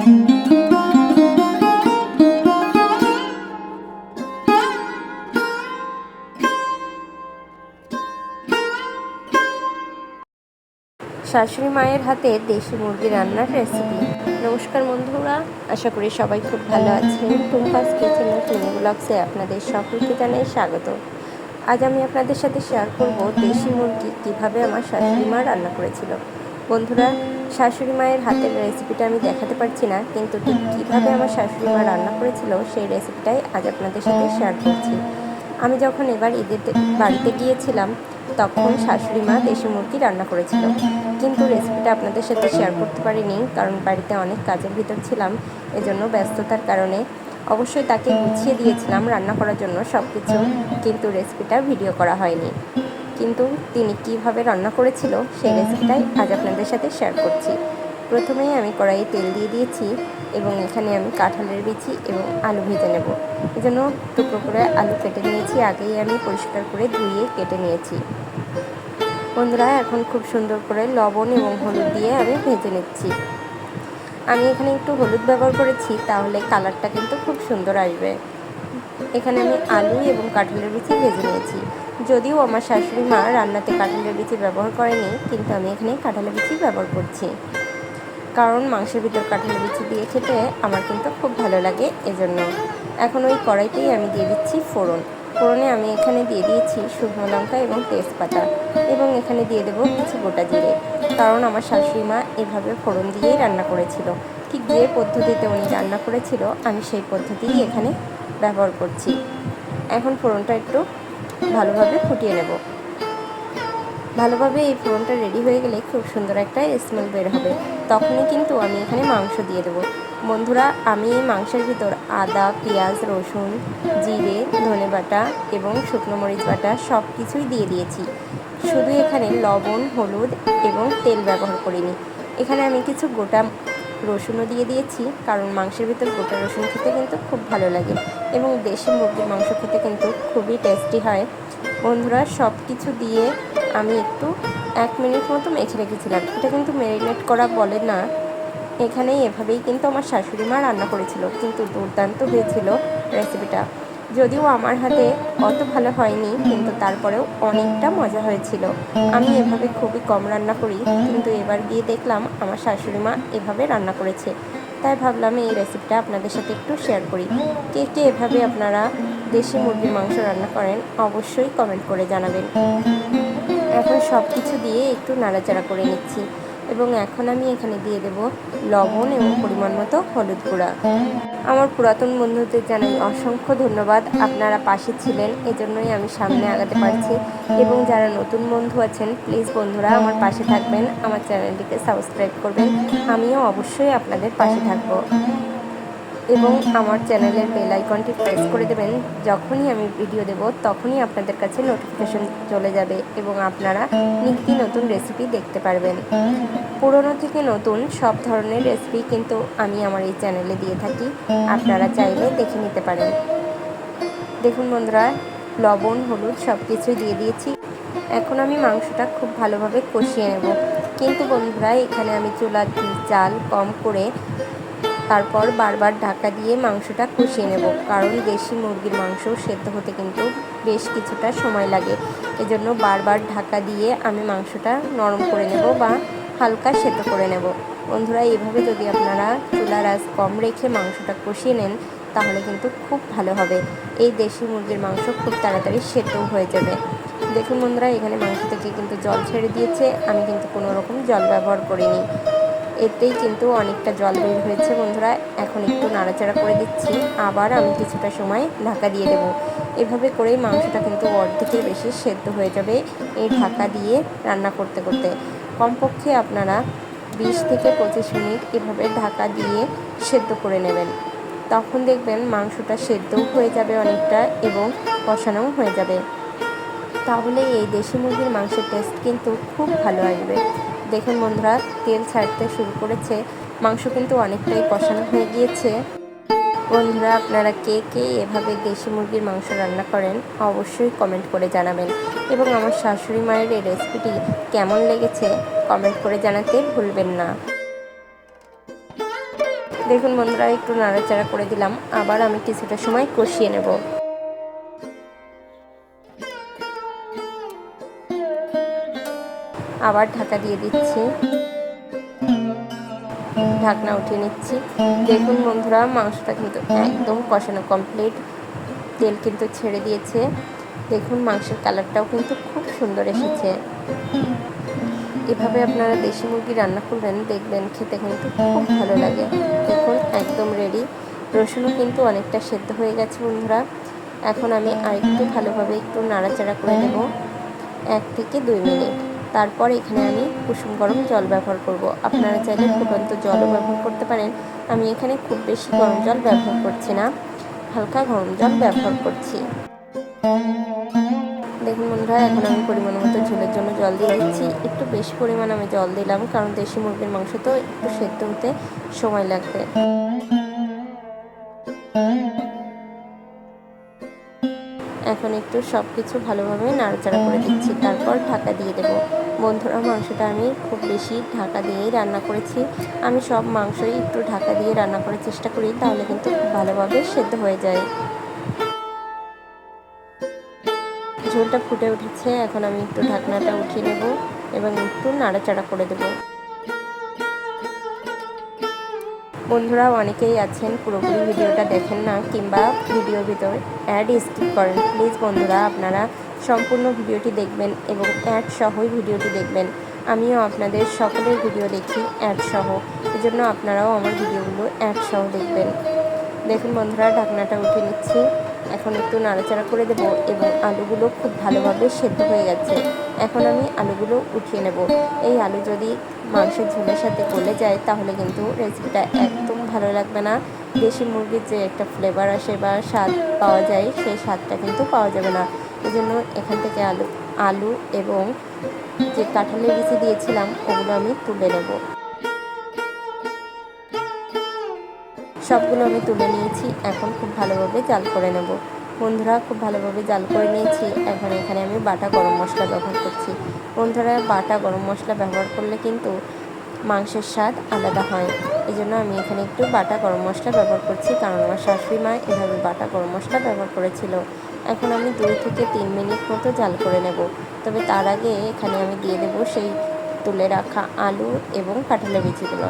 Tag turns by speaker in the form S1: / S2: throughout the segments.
S1: শাশুড়ি মায়ের হাতে দেশি মুরগি রান্নার রেসিপি নমস্কার বন্ধুরা, আশা করি সবাই খুব ভালো আছেন। টুম্পাস কিচেন ও ব্লগসে আপনাদের সকলকে জানাই স্বাগত। আজ আমি আপনাদের সাথে শেয়ার করব দেশি মুরগি কীভাবে আমার শাশুড়ি মা রান্না করেছিল। বন্ধুরা শাশুড়ি মায়ের হাতের রেসিপিটা আমি দেখাতে পারছি না, কিন্তু ঠিক কীভাবে আমার শাশুড়ি মা রান্না করেছিল সেই রেসিপিটাই আজ আপনাদের সাথে শেয়ার করছি। আমি যখন এবার ঈদের বাড়িতে গিয়েছিলাম, তখন শাশুড়ি মা দেশি মুরগি রান্না করেছিল। কিন্তু রেসিপিটা আপনাদের সাথে শেয়ার করতে পারিনি, কারণ বাড়িতে অনেক কাজের ভিতর ছিলাম, এজন্য ব্যস্ততার কারণে অবশ্যই তাকে গুছিয়ে দিয়েছিলাম রান্না করার জন্য সব কিছু কিন্তু রেসিপিটা ভিডিও করা হয়নি। কিন্তু তিনি কীভাবে রান্না করেছিল সেই রেসিপিটাই আজ আপনাদের সাথে শেয়ার করছি। প্রথমেই আমি কড়াইয়ে তেল দিয়ে দিয়েছি এবং এখানে আমি কাঁঠালের বিচি এবং আলু ভেজে নেব। এজন্য টুকরো করে আলু কেটে নিয়েছি, আগেই আমি পরিষ্কার করে ধুয়ে কেটে নিয়েছি। বন্ধুরা, এখন খুব সুন্দর করে লবণ এবং হলুদ দিয়ে আমি ভেজে নিচ্ছি। আমি এখানে একটু হলুদ ব্যবহার করেছি, তাহলে কালারটা কিন্তু খুব সুন্দর আসবে। এখানে আমি আলু এবং কাঁঠালের বিচি ভেজে নিয়েছি। যদিও আমার শাশুড়ি মা রান্নাতে কাঁঠালের বিচি ব্যবহার করেনি, কিন্তু আমি এখানে কাঁঠালের বিচি ব্যবহার করছি। কারণ মাংসের ভিতর কাঁঠালের বিচি দিয়ে খেতে আমার কিন্তু খুব ভালো লাগে এজন্য। এখন ওই কড়াইতেই আমি দিয়ে দিচ্ছি ফোড়ন। ফোড়নে আমি এখানে দিয়ে দিয়েছি শুকনো লঙ্কা এবং তেজপাতা এবং এখানে দিয়ে দেবো কিছু গোটা জিরে। কারণ আমার শাশুড়ি মা এভাবে ফোড়ন দিয়েই রান্না করেছিল। ঠিক যে পদ্ধতিতে উনি রান্না করেছিল, আমি সেই পদ্ধতিই এখানে ব্যবহার করছি। এখন ফোড়নটা একটু ভালোভাবে ফুটিয়ে নেব। ভালোভাবে এই ফোড়নটা রেডি হয়ে গেলে খুব সুন্দর একটা স্মেল বের হবে। তখনই কিন্তু আমি এখানে মাংস দিয়ে দেবো। বন্ধুরা, আমি এই মাংসের ভিতর আদা, পেঁয়াজ, রসুন, জিরে, ধনে বাটা এবং শুকনো মরিচ বাটা সব কিছুই দিয়ে দিয়েছি। শুধু এখানে লবণ, হলুদ এবং তেল ব্যবহার করিনি। এখানে আমি কিছু গোটা রসুনও দিয়ে দিয়েছি, কারণ মাংসের ভিতর গোটা রসুন খেতে কিন্তু খুব ভালো লাগে এবং দেশি মুরগির মাংস খেতে কিন্তু খুবই টেস্টি হয়। বন্ধুরা সব কিছু দিয়ে আমি একটু এক মিনিট মতো মেখে রেখেছিলাম। এটা কিন্তু ম্যারিনেট করা বলে না। এখানেই এভাবেই কিন্তু আমার শাশুড়ি মা রান্না করেছিল, কিন্তু দুর্দান্ত হয়েছিল রেসিপিটা যদিও আমার হাতে অত ভালো হয়নি, কিন্তু তারপরেও অনেকটা মজা হয়েছিল। আমি এভাবে খুবই কম রান্না করি, কিন্তু এবার গিয়ে দেখলাম আমার শাশুড়ি মা এভাবে রান্না করেছে। তাই ভাবলাম এই রেসিপিটা আপনাদের সাথে একটু শেয়ার করি। কে কে এভাবে আপনারা দেশি মুরগির মাংস রান্না করেন, অবশ্যই কমেন্ট করে জানাবেন। এখন সব কিছু দিয়ে একটু নাড়াচাড়া করে নিচ্ছি। এবং এখন আমি এখানে দিয়ে দেব লবণ এবং পরিমাণ মতো হলুদ গুঁড়া। আমার পুরাতন বন্ধুদের জানাই অসংখ্য ধন্যবাদ। আপনারা পাশে ছিলেন, এজন্যই আমি সামনে আগাতে পারছি। এবং যারা নতুন বন্ধু আছেন প্লিজ বন্ধুরা আমার পাশে থাকবেন। আমার চ্যানেলটিকে সাবস্ক্রাইব করবেন। আমিও অবশ্যই আপনাদের পাশে থাকব। এবং আমার চ্যানেলের বেল আইকনটি প্রেস করে দেবেন। যখনই আমি ভিডিও দেব, তখনই আপনাদের কাছে নোটিফিকেশন চলে যাবে এবং আপনারা নিত্য নতুন রেসিপি দেখতে পারবেন। পুরনো থেকে নতুন সব ধরনের রেসিপি কিন্তু আমি আমার এই চ্যানেলে দিয়ে থাকি। আপনারা চাইলে দেখে নিতে পারেন। দেখুন বন্ধুরা, লবণ, হলুদ সব কিছুই দিয়ে দিয়েছি। এখন আমি মাংসটা খুব ভালোভাবে কষিয়ে নেব। কিন্তু বন্ধুরা, এখানে আমি চুলার জাল কম করে তারপর বারবার ঢাকা দিয়ে মাংসটা কষিয়ে নেব। কারণ দেশি মুরগির মাংস সেদ্ধ হতে কিন্তু বেশ কিছুটা সময় লাগে। এজন্য বারবার ঢাকা দিয়ে আমি মাংসটা নরম করে নেব বা হালকা সেদ্ধ করে নেব। বন্ধুরা এইভাবে যদি আপনারা চুলার আজ কম রেখে মাংসটা কষিয়ে নেন, তাহলে কিন্তু খুব ভালো হবে। এই দেশি মুরগির মাংস খুব তাড়াতাড়ি সেদ্ধও হয়ে যাবে। দেখুন বন্ধুরা, এখানে মাংস থেকে কিন্তু জল ছেড়ে দিয়েছে। আমি কিন্তু কোনো রকম জল ব্যবহার করিনি। এতেই কিন্তু অনেকটা জল বের হয়েছে, বন্ধুরা। এখন একটু নাড়াচাড়া করে দিচ্ছি। আবার আমি কিছুটা সময় ঢাকা দিয়ে দেব। এভাবে করেই মাংসটা কিন্তু অর্ধেকের বেশি সেদ্ধ হয়ে যাবে এই ঢাকা দিয়ে রান্না করতে করতে। কমপক্ষে আপনারা বিশ থেকে পঁচিশ মিনিট এভাবে ঢাকা দিয়ে সেদ্ধ করে নেবেন। তখন দেখবেন মাংসটা সেদ্ধও হয়ে যাবে অনেকটা এবং কষানোও হয়ে যাবে। তাহলে এই দেশি মুরগির মাংসের টেস্ট কিন্তু খুব ভালো আসবে। দেখুন বন্ধুরা, তেল ছাড়তে শুরু করেছে। মাংস কিন্তু অনেকটাই কষানো হয়ে গিয়েছে। বন্ধুরা, আপনারা কে কে এভাবে দেশি মুরগির মাংস রান্না করেন, অবশ্যই কমেন্ট করে জানাবেন। এবং আমার শাশুড়ি মায়ের এই রেসিপিটি কেমন লেগেছে কমেন্ট করে জানাতে ভুলবেন না। দেখুন বন্ধুরা, একটু নাড়াচাড়া করে দিলাম। আবার আমি কিছুটা সময় কষিয়ে নেব। আবার ঢাকা দিয়ে দিচ্ছি। ঢাকনা উঠিয়ে নিচ্ছি। দেখুন বন্ধুরা, মাংসটা কিন্তু একদম কষানো কমপ্লিট তেল কিন্তু ছেড়ে দিয়েছে। দেখুন মাংসের কালারটাও কিন্তু খুব সুন্দর এসেছে। এভাবে আপনারা দেশি মুরগি রান্না করবেন, দেখবেন খেতে কিন্তু খুব ভালো লাগে। দেখুন, একদম রেডি রসুনও কিন্তু অনেকটা সেদ্ধ হয়ে গেছে বন্ধুরা। এখন আমি আরেকটু ভালোভাবে একটু নাড়াচাড়া করে নেব। এক থেকে দুই মিনিট। তারপর এখানে আমি কুসুম গরম জল ব্যবহার করব। আপনারা চাইলে ফুটন্ত জলও ব্যবহার করতে পারেন। আমি এখানে খুব বেশি গরম জল ব্যবহার করছি না, হালকা গরম জল ব্যবহার করছি। দেখুন বন্ধুরা, এখন আমি পরিমাণ মতো ঝোলের জন্য জল দিয়ে দিচ্ছি। একটু বেশি পরিমাণ আমি জল দিলাম, কারণ দেশি মুরগির মাংস তো একটু সেদ্ধ হতে সময় লাগবে। এখন একটু সব কিছু ভালোভাবে নাড়াচাড়া করে দিচ্ছি। তারপর ঢাকা দিয়ে দেবো। বন্ধুরা, মাংসটা আমি খুব বেশি ঢাকা দিয়েই রান্না করেছি। আমি সব মাংসই একটু ঢাকা দিয়ে রান্না করার চেষ্টা করি, তাহলে কিন্তু ভালোভাবে সেদ্ধ হয়ে যায়। ঝোলটা ফুটে উঠেছে, এখন আমি একটু ঢাকনাটা উঠিয়ে নেব এবং একটু নাড়াচাড়া করে দেব। বন্ধুরা অনেকেই আছেন, পুরোপুরি ভিডিওটা দেখেন না কিংবা ভিডিও ভিতর অ্যাড স্কিপ করেন। প্লিজ বন্ধুরা, আপনারা সম্পূর্ণ ভিডিওটি দেখবেন এবং অ্যাড সহই ভিডিওটি দেখবেন। আমিও আপনাদের সকলের ভিডিও দেখি অ্যাড সহ। এজন্য আপনারাও আমার ভিডিওগুলো অ্যাড সহ দেখবেন। দেখুন বন্ধুরা, ঢাকনাটা উঠে নিচ্ছি। এখন একটু নাড়াচাড়া করে দেব এবং আলুগুলো খুব ভালোভাবে সেদ্ধ হয়ে গেছে। এখন আমি আলুগুলো উঠিয়ে নেব। এই আলু যদি মাংসের ঝোলের সাথে গলে যায়, তাহলে কিন্তু রেসিপিটা একদম ভালো লাগবে না। দেশি মুরগির যে একটা ফ্লেভার আসে বা স্বাদ পাওয়া যায়, সেই স্বাদটা কিন্তু পাওয়া যাবে না। এই জন্য এখান থেকে আলু আলু এবং যে কাঁঠালের বিচি দিয়েছিলাম, ওগুলো আমি তুলে নেব। সবগুলো আমি তুলে নিয়েছি। এখন খুব ভালোভাবে জাল করে নেব। বন্ধুরা, খুব ভালোভাবে জাল করে নিয়েছি। এখন এখানে আমি বাটা গরম মশলা ব্যবহার করছি। বন্ধুরা, বাটা গরম মশলা ব্যবহার করলে কিন্তু মাংসের স্বাদ আলাদা হয়। এই জন্য আমি এখানে একটু বাটা গরম মশলা ব্যবহার করছি, কারণ আমার শাশুড়ি মা এভাবে বাটা গরম মশলা ব্যবহার করেছিল। এখন আমি দুই থেকে তিন মিনিট মতো জাল করে নেব। তবে তার আগে এখানে আমি দিয়ে দেব সেই তুলে রাখা আলু এবং কাঁঠালের বিচিগুলো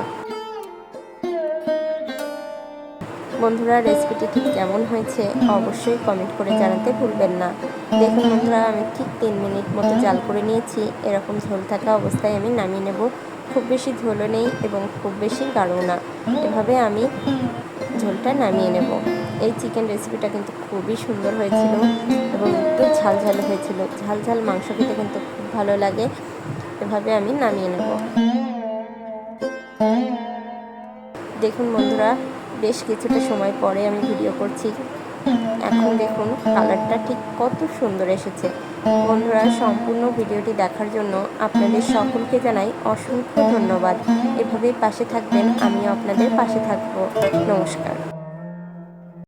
S1: বন্ধুরা রেসিপিটি ঠিক কেমন হয়েছে অবশ্যই কমেন্ট করে জানাতে ভুলবেন না। দেখুন বন্ধুরা, আমি ঠিক তিন মিনিট মতো জাল করে নিয়েছি। এরকম ঝোল থাকা অবস্থায় আমি নামিয়ে নেব। খুব বেশি ঝোলও নেই এবং খুব বেশি গাঢ় না। এভাবে আমি ঝোলটা নামিয়ে নেব। এই চিকেন রেসিপিটা কিন্তু খুবই সুন্দর হয়েছিল এবং একটু ঝাল ঝাল হয়েছিল। ঝাল ঝাল মাংস খেতে কিন্তু খুব ভালো লাগে। এভাবে আমি নামিয়ে নেব। দেখুন বন্ধুরা বেশ কিছুটা সময় পরে আমি ভিডিও করছি। এখন দেখুন কালারটা ঠিক কত সুন্দর এসেছে। বন্ধুরা, সম্পূর্ণ ভিডিওটি দেখার জন্য আপনাদের সকলকে জানাই অসংখ্য ধন্যবাদ। এভাবেই পাশে থাকবেন, আমিও আপনাদের পাশে থাকব। নমস্কার।